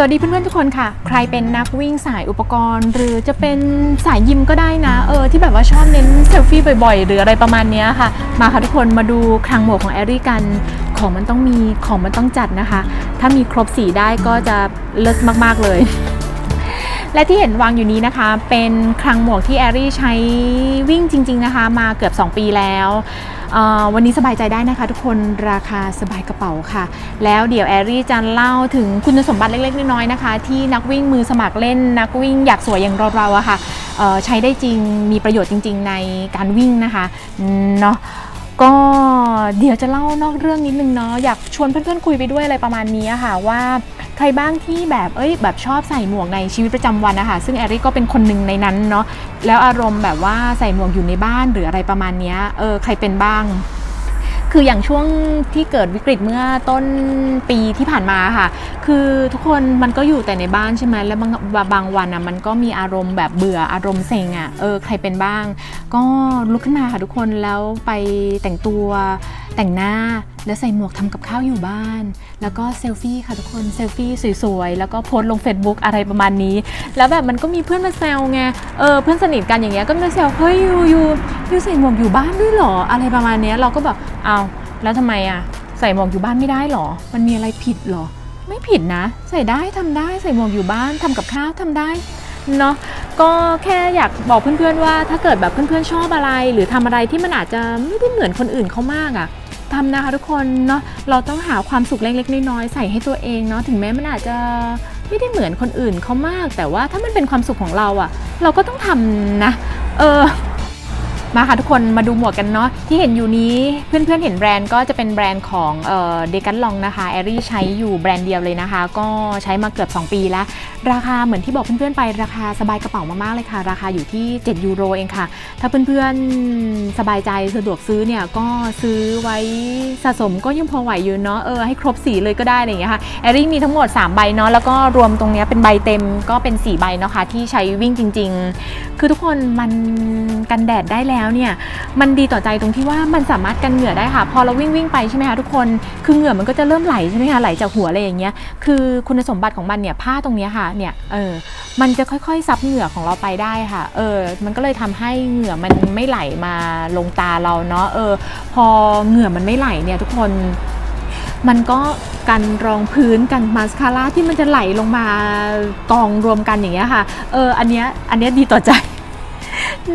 สวัสดีเพื่อนๆทุกคนค่ะ ใครเป็นนักวิ่งสายอุปกรณ์ หรือจะเป็นสายยิมก็ได้นะ เออที่แบบว่าชอบเน้นเซลฟี่บ่อยๆ หรืออะไรประมาณนี้ค่ะ มาค่ะทุกคนมาดูคลังหมวกของแอรี่กัน ของมันต้องมีของมันต้องจัดนะคะ ถ้ามีครบสีได้ก็จะเลิศมากๆเลย และที่เห็นวางอยู่นี้นะคะ เป็นคลังหมวกที่แอรี่ใช้วิ่งจริง ๆนะคะ มาเกือบ 2 ปีแล้ว วันนี้สบายใจได้นะคะ ทุกคนราคาสบายกระเป๋าค่ะ แล้วเดี๋ยวแอรี่จะเล่าถึงคุณสมบัติเล็ก ๆ น้อยๆนะคะ ที่นักวิ่งมือสมัครเล่น นักวิ่งอยากสวยอย่างเราๆอะค่ะเอ่อใช้ได้จริงมีประโยชน์จริง ๆ ในการวิ่งนะคะเนาะก็เดี๋ยวจะเล่านอกเรื่องนิดนึงเนาะอยากชวนเพื่อนๆคุยไปด้วยอะไรประมาณนี้อะค่ะว่า ใครบ้างที่แบบเอ้ยแบบชอบใส่หมวกในชีวิตประจำวันนะคะซึ่งแอริก็เป็นคนหนึ่งในนั้นเนาะแล้วอารมณ์แบบว่าใส่หมวกอยู่ในบ้านหรืออะไรประมาณนี้เออใครเป็นบ้างคืออย่างช่วงที่เกิดวิกฤตเมื่อต้นปีที่ผ่านมาค่ะ คือทุกคนมันก็อยู่แต่ในบ้านใช่ไหมแล้วบางบางวันอะมันก็มีอารมณ์แบบเบื่ออารมณ์เซ็งอะเออใครเป็นบ้าง ก็ลุกขึ้นมาค่ะทุกคนแล้วไปแต่งตัว แต่งหน้าแล้วใส่หมวกทำกับข้าวอยู่บ้าน แล้วก็เซลฟี่ค่ะทุกคนเซลฟี่สวยๆ แล้วก็โพสต์ลง Facebook อะไรประมาณนี้ แล้วแบบมันก็มีเพื่อนมาแซวไงเออเพื่อนสนิทกันอย่างเงี้ยก็มาแซวเฮ้ยยูยูยูใส่หมวกอยู่บ้านด้วยเหรออะไรประมาณนี้เราก็แบบเอาแล้วทำไมอะใส่หมวกอยู่บ้านไม่ได้เหรอ มันมีอะไรผิดเหรอ ไม่ผิดนะ ใส่ได้ทำได้ใส่หมวกอยู่บ้านทำกับข้าวทำได้เนาะก็แค่อยากบอกเพื่อนๆว่าถ้าเกิดแบบเพื่อนๆชอบอะไร หรือทำอะไรที่มันอาจจะไม่ได้เหมือนคนอื่นเขามากอะ่ะ ทำนะคะทุกคนเนาะเราต้องหาความสุขเล็กๆน้อยๆใส่ให้ตัวเองเนาะถึงแม้มันอาจจะไม่ได้เหมือนคนอื่นเขามาก แต่ว่าถ้ามันเป็นความสุขของเราอะ่ะ เราก็ต้องทำนะ เออ มาค่ะทุกคนมาดูหมวกกันเนาะที่เห็นอยู่นี้เพื่อนๆเห็นแบรนด์ก็จะเป็นแบรนด์ของเดกันลองนะคะแอรี่ใช้อยู่แบรนด์เดียวเลยนะคะ ก็ใช้มาเกือบ 2 ปีแล้ว ราคาเหมือนที่บอกเพื่อนๆไปราคาสบายกระเป๋ามากๆเลยค่ะ ราคาอยู่ที่ 7 ยูโรเองค่ะ ถ้าเพื่อนๆสบายใจสะดวกซื้อเนี่ยก็ซื้อไว้สะสมก็ยังพอไหวอยู่เนาะเออให้ครบสีเลยก็ได้อะไรอย่างเงี้ยค่ะแอรี่มีทั้งหมด 3 ใบเนาะแล้วก็รวมตรงเนี้ยเป็นใบเต็มก็เป็น4ใบเนาะคะที่ใช้วิ่งจริง ๆ คือทุกคนมันกันแดดได้แลแล้วเนี่ยมันดีต่อใจตรงที่ว่ามันสามารถกันเหงื่อได้ค่ะ พอเราวิ่งวิ่งไปใช่ไหมคะทุกคนคือเหงื่อมันก็จะเริ่มไหลใช่ไหมคะไหลจากหัวอะไรอย่างเงี้ยคือคุณสมบัติของมันเนี่ยผ้าตรงนี้ค่ะเนี่ยเออมันจะค่อยๆซับเหงื่อของเราไปได้ค่ะเออมันก็เลยทำให้เหงื่อมันไม่ไหลมาลงตาเราเนาะเออพอเหงื่อมันไม่ไหลเนี่ยทุกคนมันก็กันรองพื้นกันมาสคาร่าที่มันจะไหลลงมากองรวมกันอย่างเงี้ยค่ะ เออ อันเนี้ย อันเนี้ยดีต่อใจ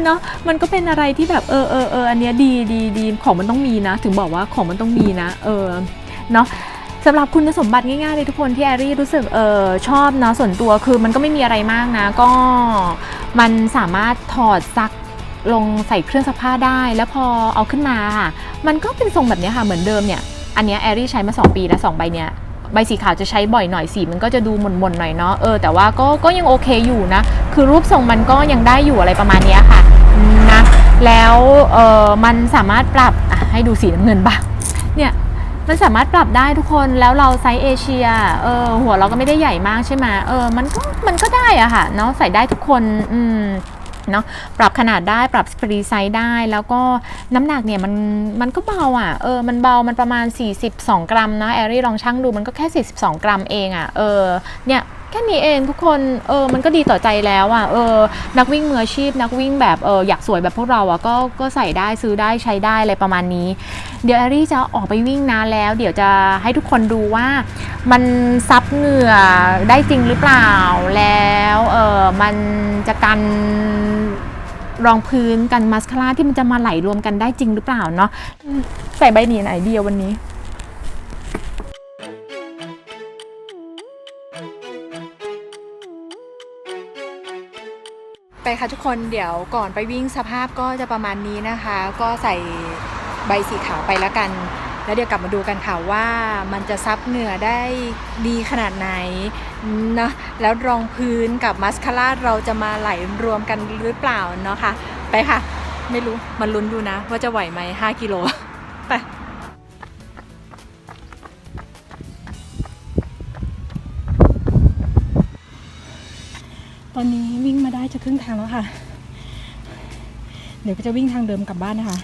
เนาะมันก็เป็นอะไรที่แบบเออเออเอออันเนี้ยดีดีดีของมันต้องมีนะ ถึงบอกว่าของมันต้องมีนะ เออเนาะสำหรับคุณสมบัติง่ายๆเลยทุกคนที่แอรี่รู้สึกเออชอบเนาะส่วนตัวคือมันก็ไม่มีอะไรมากนะ ก็มันสามารถถอดซักลงใส่เครื่องซักผ้าได้ แล้วพอเอาขึ้นมาค่ะมันก็เป็นทรงแบบนี้ค่ะเหมือนเดิมเนี่ยอันเนี้ยแอรี่ใช้มา 2 ปีแล้ว2ใบเนี้ย ใบสีขาวจะใช้บ่อยหน่อยสีมันก็จะดูหม่นๆหน่อยเนาะเออแต่ว่าก็ก็ยังโอเคอยู่นะ คือรูปทรงมันก็ยังได้อยู่อะไรประมาณนี้ค่ะนะแล้วเออมันสามารถปรับอะให้ดูสีน้ำเงินบ้างเนี่ยมันสามารถปรับได้ทุกคนแล้วเราไซส์เอเชียเออหัวเราก็ไม่ได้ใหญ่มากใช่ไหมเออมันก็มันก็ได้อะค่ะเนาะใส่ได้ทุกคนอืม เนาะปรับขนาดได้ปรับฟรีไซส์ได้ แล้วก็น้ำหนักเนี่ยมันมันก็เบาอะเออมันเบามันประมาณ 42 กรัมนะแอรี่ลองชั่งดูมันก็แค่ 42 กรัมเองอะเออเนี่ย แค่นี้เองทุกคนเออมันก็ดีต่อใจแล้วอะเออนักวิ่งมืออาชีพ นักวิ่งแบบเอออยากสวยแบบพวกเราอะก็ก็ใส่ได้ซื้อได้ใช้ได้อะไรประมาณนี้ เดี๋ยวแอรี่จะออกไปวิ่งนะแล้ว เดี๋ยวจะให้ทุกคนดูว่ามันซับเหงื่อได้จริงหรือเปล่าแล้วเออมันจะกันรองพื้นกันมาสคาร่าที่มันจะมาไหลรวมกันได้จริงหรือเปล่าเนาะใส่ใบหนีไหนเดียววันนี้ ไปค่ะทุกคนเดี๋ยวก่อนไปวิ่งสภาพก็จะประมาณนี้นะคะ ก็ใส่ใบสีขาวไปแล้วกัน แล้วเดี๋ยวกลับมาดูกันค่ะว่ามันจะซับเหงื่อได้ดีขนาดไหนนะแล้วรองพื้นกับมัสคาร่าเราจะมาไหลรวมกันหรือเปล่าเนาะค่ะไปค่ะ ไม่รู้มันลุ้นดูนะว่าจะไหวไหม5กิโลไป ตอนนี้วิ่งมาได้จะครึ่งทางแล้วค่ะ เดี๋ยวก็จะวิ่งทางเดิมกลับบ้านนะคะ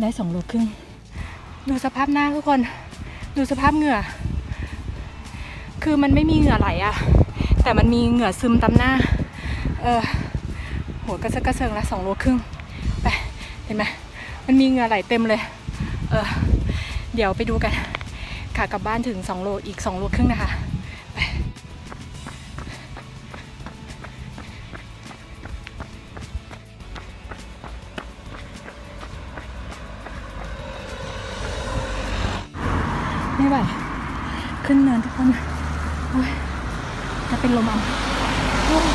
ได้สองโลครึ่ง ดูสภาพหน้าทุกคน ดูสภาพเหงื่อ คือมันไม่มีเหงื่อไหลอะแต่มันมีเหงื่อซึมตามหน้า เออหัวกระเซาะกระเซิงละสองโลครึ่ง ไป เห็นไหมมันมีเหงื่อไหลเต็มเลย เออ เดี๋ยวไปดูกันขากลับบ้านถึง2โลอีก2โลครึ่งนะคะ ขึ้นเนินทุกคนโอ้ยจะเป็นลมเอาโอ้ย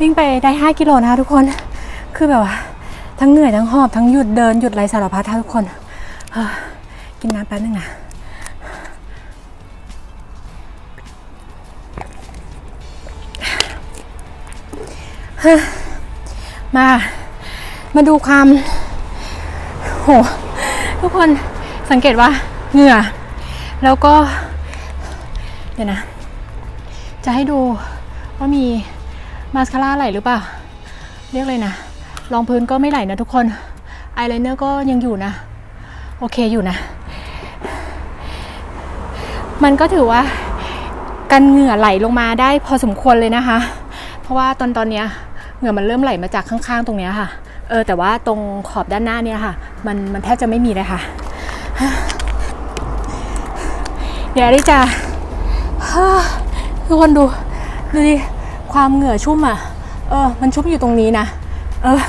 วิ่งไปได้ 5 กิโลนะคะทุกคน คือแบบว่า ทั้งเหนื่อยทั้งหอบทั้งหยุดเดินหยุดไรสารพัดทุกคน กินน้ำแป๊บนึงนะมา มาดูความ โห ทุกคนสังเกตว่าเหงื่อ แล้วก็ เดี๋ยวนะ จะให้ดูว่ามีมาสคาร่าไหลหรือเปล่า เรียกเลยนะ รองพื้นก็ไม่ไหลนะทุกคนอายไลเนอร์ก็ยังอยู่นะ โอเคอยู่นะ มันก็ถือว่ากันเหงื่อไหลลงมาได้พอสมควรเลยนะคะ เพราะว่าตอนตอนเนี้ยเหงื่อมันเริ่มไหลมาจากข้างๆ ตรงเนี้ยค่ะ เออแต่ว่าตรงขอบด้านหน้าเนี่ยค่ะมันมันแทบจะไม่มีเลยค่ะ เดี๋ยวดิจะทุกคนดูดูดิความเหงื่อชุ่มอะ เออ มันชุ่มอยู่ตรงนี้นะ เออ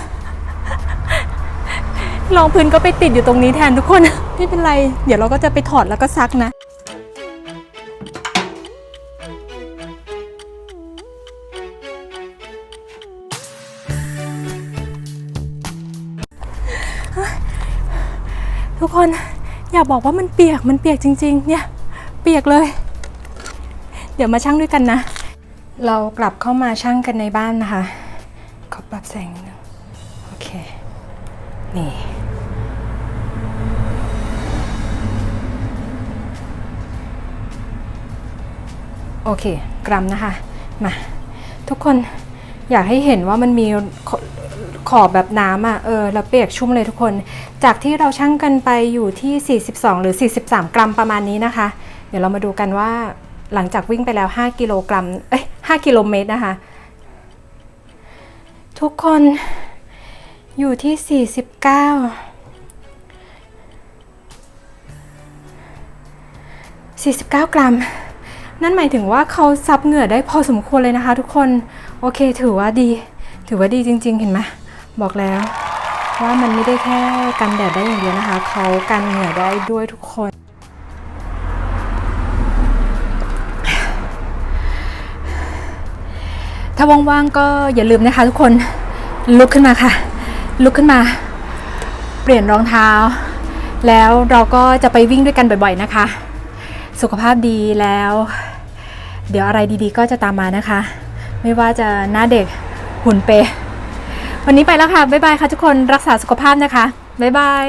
รองพื้นก็ไปติดอยู่ตรงนี้แทนทุกคน ไม่เป็นไร เดี๋ยวเราก็จะไปถอดแล้วก็ซักนะทุกคนอย่าบอกว่ามันเปียกมันเปียกจริง ๆ เนี่ย เปียกเลย เดี๋ยวมาชั่งด้วยกันนะ เรากลับเข้ามาชั่งกันในบ้านนะคะ ขอปรับแสงนิดนึงโอเค นี่ โอเค กรัมนะคะ มา ทุกคนอยากให้เห็นว่ามันมีขอบแบบน้ำอะ เออ แล้วเปียกชุ่มเลยทุกคน จากที่เราชั่งกันไปอยู่ที่ 42 หรือ 43 กรัมประมาณนี้นะคะ เดี๋ยวเรามาดูกันว่าหลังจากวิ่งไปแล้ว 5 กิโลกรัม เอ้ย 5 กิโลเมตรนะคะ ทุกคนอยู่ที่ 49 49 กรัม นั่นหมายถึงว่าเขาซับเหงื่อได้พอสมควรเลยนะคะ ทุกคน โอเค ถือว่าดี ถือว่าดีจริง ๆ เห็นไหมบอกแล้ว ว่ามันไม่ได้แค่กันแดดได้อย่างเดียวนะคะ เขากันเหงื่อได้ด้วยทุกคน ถ้าว่างๆก็อย่าลืมนะคะ ทุกคนลุกขึ้นมาค่ะ ลุกขึ้นมา เปลี่ยนรองเท้า แล้วเราก็จะไปวิ่งด้วยกันบ่อยๆนะคะ สุขภาพดีแล้ว เดี๋ยวอะไรดีๆ ก็จะตามมานะคะ ไม่ว่าจะหน้าเด็กหุ่นเปย์วันนี้ไปแล้วค่ะ บ๊ายบายค่ะทุกคนรักษาสุขภาพนะคะ บ๊ายบาย